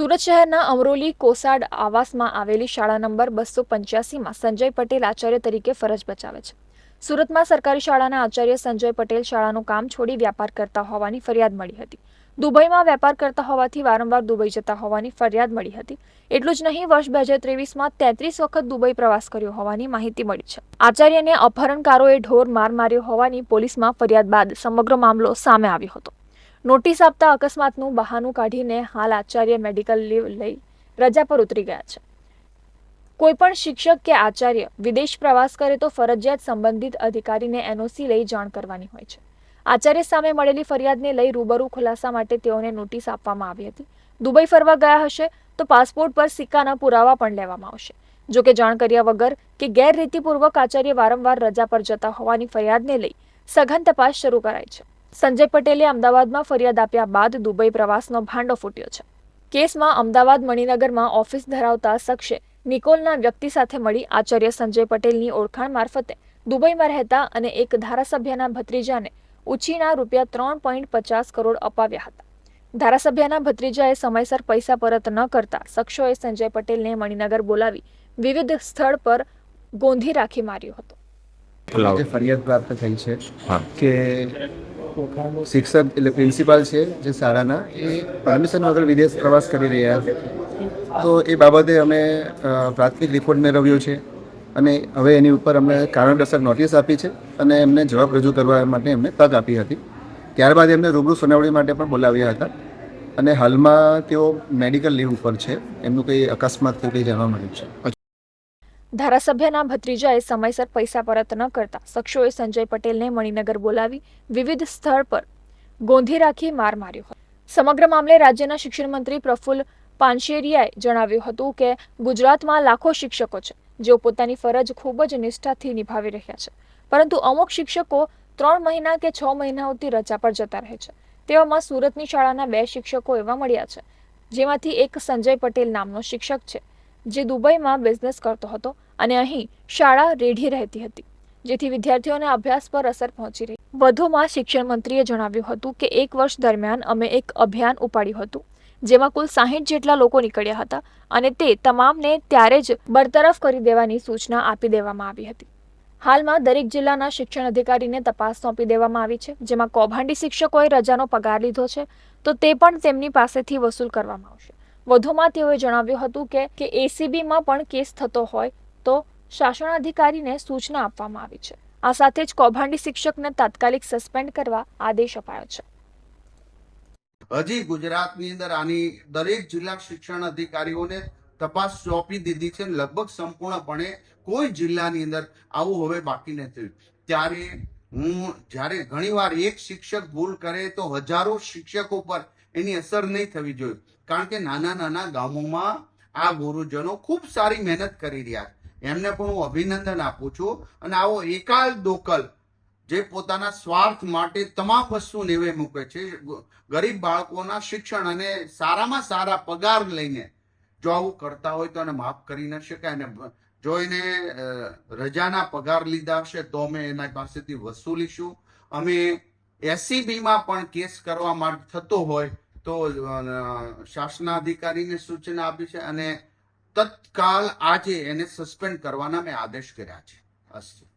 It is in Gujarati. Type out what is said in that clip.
સુરત શહેરના અમરોલી કોસાડ આવાસમાં આવેલી શાળા નંબર બસો પંચ્યાસીમાં સંજય પટેલ આચાર્ય તરીકે ફરજ બજાવે છે. સુરતમાં સરકારી શાળાના આચાર્ય સંજય પટેલ શાળાનું કામ છોડી વ્યાપાર કરતા હોવાની ફરિયાદ મળી હતી. દુબઈમાં વેપાર કરતા હોવાથી વારંવાર દુબઈ જતા હોવાની ફરિયાદ મળી હતી. એટલું જ નહીં, વર્ષ બે હજાર ત્રેવીસમાં તેત્રીસ વખત દુબઈ પ્રવાસ કર્યો હોવાની માહિતી મળી છે. આચાર્યને અપહરણકારોએ ઢોર માર માર્યો હોવાની પોલીસમાં ફરિયાદ બાદ સમગ્ર મામલો સામે આવ્યો હતો. નોટિસ આપતા અકસ્માતનું બહાનું કાઢીને હાલ આચાર્ય મેડિકલ લીવ લઈ રજા પર ઉતરી ગયા છે. કોઈપણ શિક્ષક કે આચાર્ય વિદેશ પ્રવાસ કરે તો ફરજિયાત સંબંધિત અધિકારીને એનઓસી લઈ જાણ કરવાની હોય છે. આચાર્ય સામે મળેલી ફરિયાદને લઈ રૂબરૂ ખુલાસા માટે તેઓને નોટિસ આપવામાં આવી હતી. દુબઈ ફરવા ગયા હશે તો પાસપોર્ટ પર સિક્કાના પુરાવા પણ લેવામાં આવશે. જો કે જાણ કર્યા વગર કે ગેરરીતિપૂર્વક આચાર્ય વારંવાર રજા પર જતા હોવાની ફરિયાદને લઈ સઘન તપાસ શરૂ કરાઈ છે. સંજય પટેલે અમદાવાદમાં ફરિયાદ આપ્યા બાદ દુબઈ પ્રવાસનો ભાંડો ફૂટ્યો છે. કેસમાં અમદાવાદ મણિનગરમાં ઓફિસ ધરાવતા શખ્સે નિકોલના વ્યક્તિ સાથે મળી આચાર્ય સંજય પટેલની ઓળખાણ મારફતે દુબઈમાં રહેતા અને એક ધારાસભ્યના ભત્રીજાને ઉછીના રૂપિયા ત્રણ પોઈન્ટ પચાસ કરોડ અપાવ્યા હતા. ધારાસભ્યના ભત્રીજાએ સમયસર પૈસા પરત ન કરતા શખ્સોએ સંજય પટેલને મણિનગર બોલાવી વિવિધ સ્થળ પર ગોંધી રાખી માર્યો હતો. ફરિયાદ પ્રાપ્ત થઈ છે કે શિક્ષક એટલે પ્રિન્સિપાલ છે જે શાળાના, એ પરમિશન વગર વિદેશ પ્રવાસ કરી રહ્યા તો એ બાબતે અમે પ્રાથમિક રિપોર્ટ મેળવ્યો છે અને હવે એની ઉપર અમને કારણદર્શક નોટિસ આપી છે અને એમને જવાબ રજૂ કરવા માટે એમને તક આપી હતી. ત્યારબાદ એમને રૂબરૂ સુનાવણી માટે પણ બોલાવ્યા હતા અને હાલમાં તેઓ મેડિકલ લીવ ઉપર છે. એમનું કંઈ અકસ્માત થયું કંઈ જાણવા મળ્યું છે. ધારાસભ્યના ભત્રીજાએ સમયસર પૈસા પરત ન કરતા શખ્સોએ સંજય પટેલને મણિનગર બોલાવી વિવિધ સ્થળ પર ગોંધી રાખી માર માર્યો હતો. સમગ્ર મામલે રાજ્યના શિક્ષણ મંત્રી પ્રફુલ્લ પાનશેરિયાએ જણાવ્યું હતું કે, ગુજરાતમાં લાખો શિક્ષકો છે, જેઓ પોતાની ફરજ ખૂબ જ નિષ્ઠાથી નિભાવી રહ્યા છે. પરંતુ અમુક શિક્ષકો ત્રણ મહિના કે છ મહિનાઓથી રજા પર જતા રહે છે. તેવામાં સુરતની શાળાના બે શિક્ષકો એવા મળ્યા છે, જેમાંથી એક સંજય પટેલ નામનો શિક્ષક છે. જે દુબઈમાં બિઝનેસ કરતો હતો અને અહીં શાળા રેઢી રહેતી હતી, જેથી વિદ્યાર્થીઓના અભ્યાસ પર અસર પહોંચી રહી. વધુમાં શિક્ષણ મંત્રીએ જણાવ્યું હતું કે એક વર્ષ દરમિયાન અમે એક અભિયાન ઉપાડ્યું હતું, જેમાં કુલ સાહીઠ જેટલા લોકો નીકળ્યા હતા અને તે તમામને ત્યારે જ બરતરફ કરી દેવાની સૂચના આપી દેવામાં આવી હતી. હાલમાં દરેક જિલ્લાના શિક્ષણ અધિકારીને તપાસ સોંપી દેવામાં આવી છે, જેમાં કૌભાંડી શિક્ષકોએ રજાનો પગાર લીધો છે, તો તે પણ તેમની પાસેથી વસૂલ કરવામાં આવશે. વધુમાં તેઓએ જણાવ્યું હતું કે કે એસીબીમાં પણ કેસ થતો હોય તો શાસનાધિકારીને સૂચના આપવામાં આવી છે. આ સાથે જ કૌભાંડી શિક્ષકને તાત્કાલિક સસ્પેન્ડ કરવા આદેશ અપાયો છે. હજી ગુજરાતની અંદર આની દરેક જિલ્લા શિક્ષણ અધિકારીઓને તપાસ સોંપી દીધી છે. લગભગ સંપૂર્ણપણે કોઈ જિલ્લાની અંદર આવું હવે બાકી નથી ત્યારે હું, જ્યારે ઘણીવાર એક શિક્ષક ભૂલ કરે તો હજારો શિક્ષકો પર એની અસર નહીં થવી જોઈએ. કારણ કે નાના નાના ગામોમાં આ ગુરુજનો ખૂબ સારી મહેનત કરી રહ્યા એમને પણ હું અભિનંદન આપું છું. અને આવો એકાલ દોકલ જે પોતાના સ્વાર્થ માટે તમામ વસ્તુ નેવે મૂકે છે. ગરીબ બાળકોના શિક્ષણ અને સારામાં સારા પગાર લઈને જો આવું કરતા હોય તો એને માફ કરી ન શકાય અને જો એને રજાના પગાર લીધા હશે તો અમે એના પાસેથી વસૂલીશું. અમે એસીબીમાં પણ કેસ કરવા માટે થતો હોય તો શાસનાધિકારીને સૂચના આપી છે અને તત્કાલ આજે એને સસ્પેન્ડ કરવાના મેં આદેશ કર્યા છે. અસ્તુ